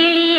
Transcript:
கிளி